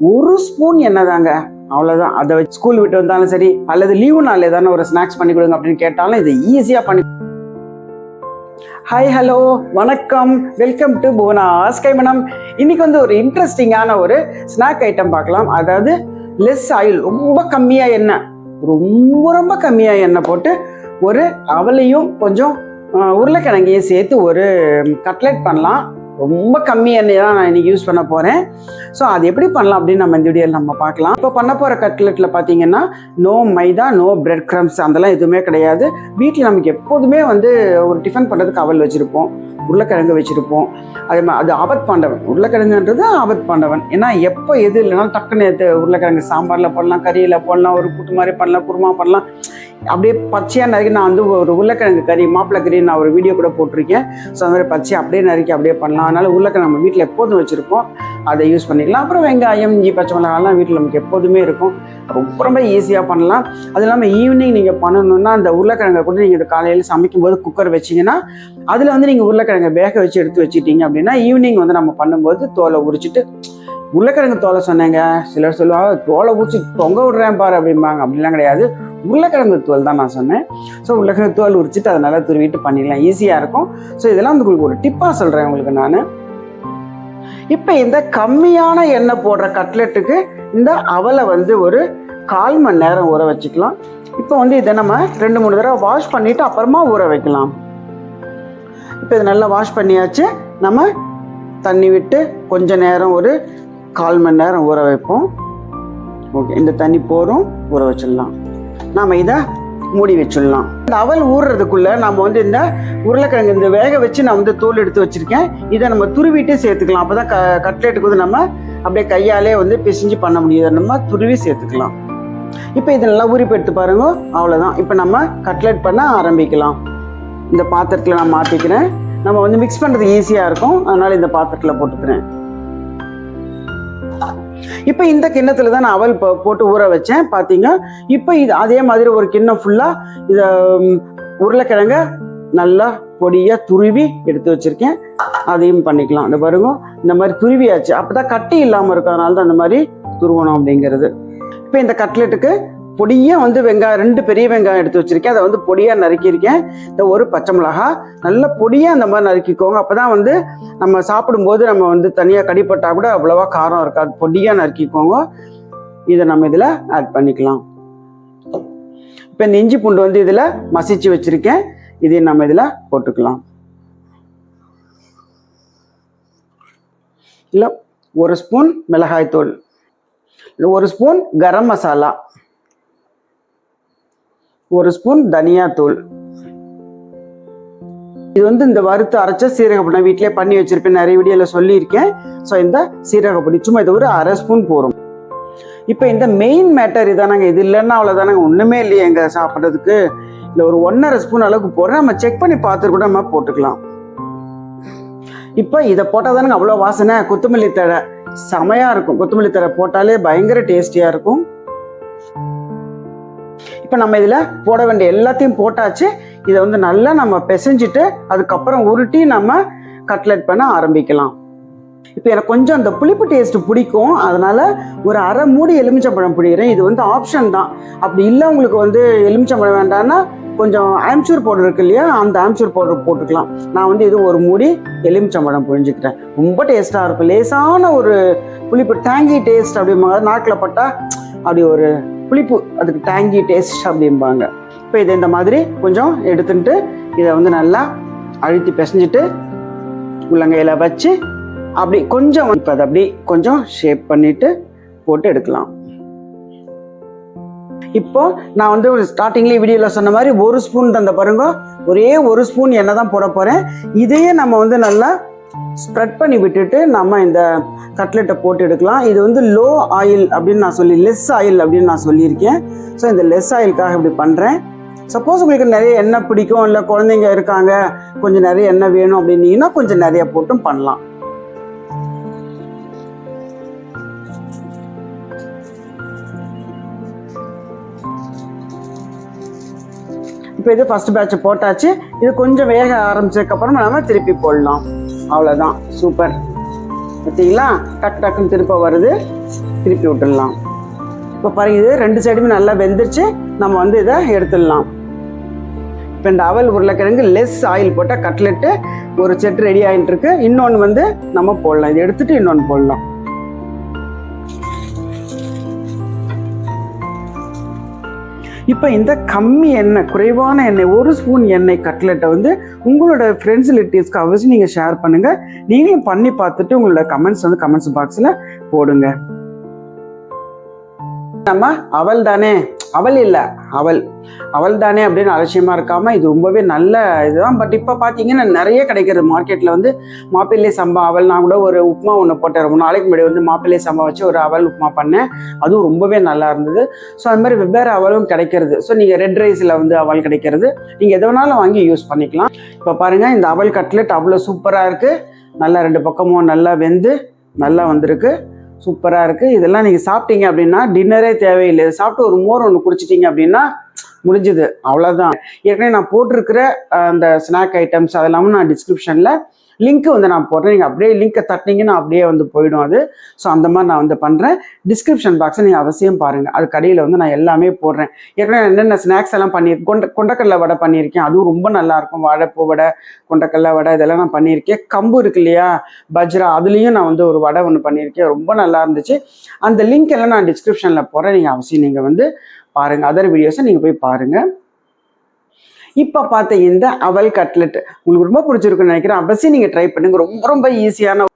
ஒரு ஸ்பூன் எண்ணெய் தாங்க அவ்வளோதான் அதை வச்சு ஸ்கூல் விட்டு வந்தாலும் சரி அல்லது லீவு நாள் ஏதாவது ஒரு ஸ்நாக்ஸ் பண்ணி கொடுங்க அப்படின்னு கேட்டாலும் இதை ஈஸியாக பண்ணி ஹாய் ஹலோ வணக்கம். வெல்கம் டு புவனா ஸ்கைமனம் இன்னைக்கு வந்து ஒரு இன்ட்ரெஸ்டிங்கான ஒரு ஸ்நாக் ஐட்டம் பார்க்கலாம். அதாவது லெஸ் ஆயில் ரொம்ப கம்மியாக எண்ணெய். ரொம்ப ரொம்ப கம்மியாக எண்ணெய் போட்டு ஒரு அவலையும் கொஞ்சம் உருளைக்கிழங்கையும் சேர்த்து ஒரு கட்லெட் பண்ணலாம். ரொம்ப கம்மி எண்ணெய் தான் நான் இன்னைக்கு யூஸ் பண்ண போகிறேன் ஸோ அது எப்படி பண்ணலாம் அப்படின்னு நம்ம இந்த வீடியோவில் நம்ம பார்க்கலாம். இப்போ பண்ண போகிற கட்லெட்டில் பார்த்தீங்கன்னா no maida no bread crumbs அதெல்லாம் எதுவுமே கிடையாது. வீட்டில் நமக்கு எப்போதுமே வந்து ஒரு டிஃபன் பண்ணுறதுக்கு அவல் வச்சுருப்போம். உருளைக்கிழங்கு வச்சுருப்போம். அதே மாதிரி அது ஆபத் பாண்டவன். உருளைக்கிழங்குன்றது ஆபத் பாண்டவன். ஏன்னா எப்போ எது இல்லைனாலும் டக்குன்னு உருளைக்கிழங்கு சாம்பாரில் போடலாம் கறியில் போடலாம் ஒரு கூட்டு மாதிரி பண்ணலாம் குருமா பண்ணலாம். அப்படியே பச்சையாக நறுக்கி நான் வந்து ஒரு உருளைக்கிழங்கு கறி மாப்பிள்ளை கறி நான் ஒரு வீடியோ கூட போட்டிருக்கேன். ஸோ அந்த மாதிரி பச்சையாக அப்படியே நறுக்கி அப்படியே பண்ணலாம். அதனால் உருளைக்கிழங்கு நம்ம வீட்டில் எப்போதும் வச்சுருப்போம். அதை யூஸ் பண்ணிக்கலாம். அப்புறம் வெங்காயம் இஞ்சி பச்சை மிளகாலாம் வீட்டில் நமக்கு எப்போதுமே இருக்கும். ரொம்ப ரொம்ப ஈஸியாக பண்ணலாம். அது இல்லாமல் ஈவினிங் நீங்கள் பண்ணணுன்னா அந்த உருளைக்கிழங்கை கூட நீங்கள் காலையில் சமைக்கும்போது குக்கர் வச்சிங்கன்னா அதில் வந்து நீங்கள் உருளைக்கிழங்கை வேக வச்சு எடுத்து வச்சுட்டீங்க அப்படின்னா ஈவினிங் வந்து நம்ம பண்ணும்போது தோலை உரிச்சிட்டு உருளைக்கிழங்கு தோலை சொன்னேங்க. சிலர் சொல்லுவாங்க தோலை உரிச்சு தொங்க விடுறேன் பாரு அப்படிம்பாங்க. அப்படிலாம் கிடையாது. உருளைக்கிழங்கு தோல் தான் நான் சொன்னேன். ஸோ உருளைக்கிழங்கு தோல் உரிச்சிட்டு அதை நல்லா துருவிட்டு பண்ணிடலாம். ஈஸியாக இருக்கும். ஸோ இதெல்லாம் வந்து உங்களுக்கு ஒரு டிப்பாக சொல்கிறேன் உங்களுக்கு நான். இப்போ இந்த கம்மியான எண்ணெய் போடுற கட்லெட்டுக்கு இந்த அவலை வந்து ஒரு கால் மணி நேரம் ஊற வச்சுக்கலாம். இப்போ வந்து இதை நம்ம ரெண்டு மூணு தடவை வாஷ் பண்ணிவிட்டு அப்புறமா ஊற வைக்கலாம். இப்போ இதை நல்லா வாஷ் பண்ணியாச்சு. நம்ம தண்ணி விட்டு கொஞ்ச நேரம் ஒரு கால் மணி நேரம் ஊற வைப்போம். ஓகே இந்த தண்ணி போரும் ஊற வச்சிடலாம். நாம் இதை மூடி வச்சிடலாம். இந்த அவல் ஊறுறதுக்குள்ளே நம்ம வந்து இந்த உருளைக்கிழங்கு இந்த வேக வச்சு நான் வந்து தோல் எடுத்து வச்சுருக்கேன். இதை நம்ம துருவிட்டு சேர்த்துக்கலாம். அப்போ தான் க கட்லெட்டுக்கு வந்து நம்ம அப்படியே கையாலே வந்து பிசைஞ்சு பண்ண முடியாது நம்ம துருவி சேர்த்துக்கலாம். இப்போ இதெல்லாம் நல்லா உரிப்பு எடுத்து பாருங்க. அவ்வளோதான் இப்போ நம்ம கட்லெட் பண்ண ஆரம்பிக்கலாம். இந்த பாத்திரத்தில் நான் மாற்றிக்கிறேன் நம்ம வந்து மிக்ஸ் பண்ணுறது ஈஸியாக இருக்கும். அதனால் இந்த பாத்திரத்தில் போட்டுக்கிறேன். இப்போ இந்த கிண்ணத்தில் தான் நான் அவல் போட்டு ஊற வச்சேன். பார்த்தீங்க இப்போ இது அதே மாதிரி ஒரு கிண்ணம் ஃபுல்லாக இதை உருளைக்கிழங்க நல்லா பொடியாக துருவி எடுத்து வச்சுருக்கேன். அதையும் பண்ணிக்கலாம். இந்த பாருங்க இந்த மாதிரி துருவியாச்சு. அப்போ தான் கட்டி இல்லாமல் இருக்கும். அதனால தான் அந்த மாதிரி துருவணும் அப்படிங்கிறது. இப்போ இந்த கட்லெட்டுக்கு பொடியாக வந்து வெங்காயம் ரெண்டு பெரிய வெங்காயம் எடுத்து வச்சுருக்கேன். அதை வந்து பொடியாக நறுக்கியிருக்கேன். இந்த ஒரு பச்சை மிளகா. நல்ல பொடியாக அந்த மாதிரி நறுக்கிக்கோங்க. அப்போ தான் வந்து நம்ம சாப்பிடும்போது நம்ம வந்து தனியாக கடிப்பட்டால் கூட அவ்வளோவா காரம் இருக்காது. பொடியாக நறுக்கிக்கோங்க. இதை நம்ம இதில் ஆட் பண்ணிக்கலாம். இப்போ இந்த இஞ்சி பூண்டு வந்து இதில் மசிச்சு வச்சுருக்கேன். இதையும் நம்ம இதில் போட்டுக்கலாம். இல்லை ஒரு ஸ்பூன் மிளகாய்த்தூள். இல்லை ஒரு ஸ்பூன் கரம் மசாலா. ஒரு ஸ்பூன் தனியாத்தூள் இது வந்து இந்த வறுத்து அரைச்ச சீரகப்பொடி நான் வீட்டிலே பண்ணி வச்சிருப்பேன். நிறைய வீடியோவில் சொல்லியிருக்கேன். ஸோ இந்த சீரகப்பொடி சும்மா இது ஒரு அரை ஸ்பூன் போரும் இப்போ இந்த மெயின் மேட்டர் இதானாங்க. இது இல்லைன்னா அவ்வளோதானாங்க ஒன்றுமே இல்லையே எங்கள் சாப்பிட்றதுக்கு. இல்லை ஒரு ஒன்றரை ஸ்பூன் அளவுக்கு போடுறேன். நம்ம செக் பண்ணி பார்த்துட்டு கூட நம்ம போட்டுக்கலாம். இப்போ இதை போட்டால் தானுங்க அவ்வளோ வாசனை? கொத்தமல்லி தழை. செமையாக இருக்கும். கொத்தமல்லி தழை போட்டாலே பயங்கர டேஸ்டியாக இருக்கும். இப்போ நம்ம இதில் போட வேண்டிய எல்லாத்தையும் போட்டாச்சு. இதை வந்து நல்லா நம்ம பிசைஞ்சிட்டு அதுக்கப்புறம் உருட்டி நம்ம கட்லெட் பண்ண ஆரம்பிக்கலாம். இப்போ எனக்கு கொஞ்சம் அந்த புளிப்பு டேஸ்ட் பிடிக்கும். அதனால ஒரு அரை மூடி எலுமிச்சம்பழம் பிடிக்கிறேன் இது வந்து ஆப்ஷன் தான். அப்படி இல்லை உங்களுக்கு வந்து எலுமிச்சம்பழம் வேண்டாம்னா கொஞ்சம் ஆம்ச்சூர் பவுடர் இருக்கு இல்லையா? அந்த ஆம்ச்சூர் பவுடர் போட்டுக்கலாம். நான் வந்து இது ஒரு மூடி எலுமிச்சம்பழம் புழிஞ்சுக்கிறேன் ரொம்ப டேஸ்ட்டாக இருக்கும். லேசான ஒரு புளிப்பு டேங்கி டேஸ்ட் அப்படிம்பாங்க. நாட்டில் பட்டா அப்படி ஒரு புளிப்பு அதுக்கு டேங்கி டேஸ்ட் அப்படிம்பாங்க. இப்போ இதை இந்த மாதிரி கொஞ்சம் எடுத்துட்டு இதை வந்து நல்லா அழுத்தி பிசைஞ்சிட்டு உள்ளங்கையில் வச்சு அப்படி கொஞ்சம் இப்போ அதை அப்படி கொஞ்சம் ஷேப் பண்ணிட்டு போட்டு எடுக்கலாம். இப்போ நான் வந்து ஒரு ஸ்டார்டிங்லேயே வீடியோவில் சொன்ன மாதிரி ஒரு ஸ்பூன் தந்த பாருங்க. ஒரே ஒரு ஸ்பூன் எண்ணெய் தான் போட போகிறேன் இதையே நம்ம வந்து நல்லா ஸ்ப்ரெட் பண்ணி விட்டுட்டு நம்ம இந்த கட்லெட்டை போட்டு எடுக்கலாம். இது வந்து லோ ஆயில் அப்படின்னு நான் சொல்லி லெஸ் ஆயில் அப்படின்னு நான் சொல்லியிருக்கேன். ஸோ இந்த லெஸ் ஆயிலுக்காக இப்படி பண்ணுறேன் சப்போஸ் உங்களுக்கு நிறைய எண்ணெய் பிடிக்கும் இல்லை குழந்தைங்க இருக்காங்க கொஞ்சம் நிறைய எண்ணெய் வேணும் அப்படின்னீங்கன்னா கொஞ்சம் நிறைய போட்டும் பண்ணலாம். இப்போ இது ஃபஸ்ட் பேட்ச் போட்டாச்சு. இது கொஞ்சம் வேக ஆரம்பிச்சதுக்கப்புறமா நம்ம திருப்பி போடலாம். அவ்வளோதான் சூப்பர் பார்த்தீங்களா? டக் டக்குன்னு திருப்ப வருது. திருப்பி விட்டுடலாம். இப்போ பாருங்க இது ரெண்டு சைடுமே நல்லா வெந்துருச்சு. நம்ம வந்து இதை எடுத்துடலாம். இப்போ இந்த அவல் உருளைக்கிழங்கு லெஸ் ஆயில் போட்டால் கட்லெட்டு ஒரு செட் ரெடி ஆகிட்டு இருக்கு இன்னொன்று வந்து நம்ம போடலாம். இது எடுத்துட்டு இன்னொன்று போடலாம். இப்போ இந்த கம்மி எண்ணெய் குறைவான எண்ணெய் ஒரு ஸ்பூன் எண்ணெய் கட்லெட்டை வந்து உங்களோட ஃப்ரெண்ட்ஸ் ரிலேட்டிவ்ஸ்க்கு அவசியம் நீங்கள் ஷேர் பண்ணுங்கள் நீங்களும் பண்ணி பார்த்துட்டு உங்களோட கமெண்ட்ஸ் வந்து கமெண்ட்ஸ் பாக்ஸில் போடுங்க. நம்ம அவள் தானே அவள் இல்லை அவள். அவள் தானே அப்படின்னு அலட்சியமாக இருக்காமல் இது ரொம்பவே நல்ல இதுதான். பட் இப்போ பார்த்தீங்கன்னா நிறைய கிடைக்கிறது மார்க்கெட்டில் வந்து மாப்பிள்ளை சம்பா அவள் நான் கூட ஒரு உப்புமா ஒன்று போட்டேன் ரொம்ப நாளைக்கு முன்னாடி வந்து மாப்பிள்ளை சம்பா வச்சு ஒரு அவல் உப்புமா பண்ணேன். அதுவும் ரொம்பவே நல்லா இருந்தது. ஸோ அது மாதிரி வெவ்வேறு அவலும் கிடைக்கிறது. ஸோ நீங்கள் ரெட் ரைஸில் வந்து அவல் கிடைக்கிறது. நீங்கள் எது வேணாலும் வாங்கி யூஸ் பண்ணிக்கலாம். இப்போ பாருங்கள் இந்த அவல் கட்லெட் அவ்வளோ சூப்பராக இருக்குது நல்லா ரெண்டு பக்கமும் நல்லா வெந்து நல்லா வந்திருக்கு. சூப்பராக இருக்குது இதெல்லாம் நீங்கள் சாப்பிட்டீங்க அப்படின்னா டின்னரே தேவையில்லை. இதை சாப்பிட்டு ஒரு மோர் ஒன்று குடிச்சிட்டிங்க அப்படின்னா முடிஞ்சுது. அவ்வளோதான் ஏற்கனவே நான் போட்டிருக்கிற அந்த ஸ்நாக் ஐட்டம்ஸ் அதெல்லாமும் நான் டிஸ்கிரிப்ஷனில் லிங்க் வந்து நான் போடுறேன். நீங்கள் அப்படியே லிங்க்கை தட்டினீங்கன்னா அப்படியே வந்து போயிடும் அது. ஸோ அந்த மாதிரி நான் வந்து பண்ணுறேன் டிஸ்கிரிப்ஷன் பாக்ஸை நீங்கள் அவசியம் பாருங்கள் அது கடையில் வந்து நான் எல்லாமே போடுறேன். ஏற்கனவே நான் என்னென்ன ஸ்நாக்ஸ் எல்லாம் பண்ணியிருக்கேன் கொண்ட கொண்டக்கடலை வடை பண்ணியிருக்கேன். அதுவும் ரொம்ப நல்லாயிருக்கும். வாழைப்பூ வடை கொண்டக்கடலை வடை இதெல்லாம் நான் பண்ணியிருக்கேன். கம்பு இருக்கு இல்லையா? பஜ்ரா அதுலேயும் நான் வந்து ஒரு வடை ஒன்று பண்ணியிருக்கேன். ரொம்ப நல்லா இருந்துச்சு. அந்த லிங்க் எல்லாம் நான் டிஸ்கிரிப்ஷனில் போடுறேன். நீங்கள் அவசியம் நீங்கள் வந்து பாருங்கள் அதர் வீடியோஸை நீங்கள் போய் பாருங்கள் இப்போ பார்த்த இந்த அவல் கட்லெட் உங்களுக்கு ரொம்ப பிடிச்சிருக்குன்னு நினைக்கிறேன். அவசியம் நீங்கள் ட்ரை பண்ணுங்க. ரொம்ப ரொம்ப ஈஸியான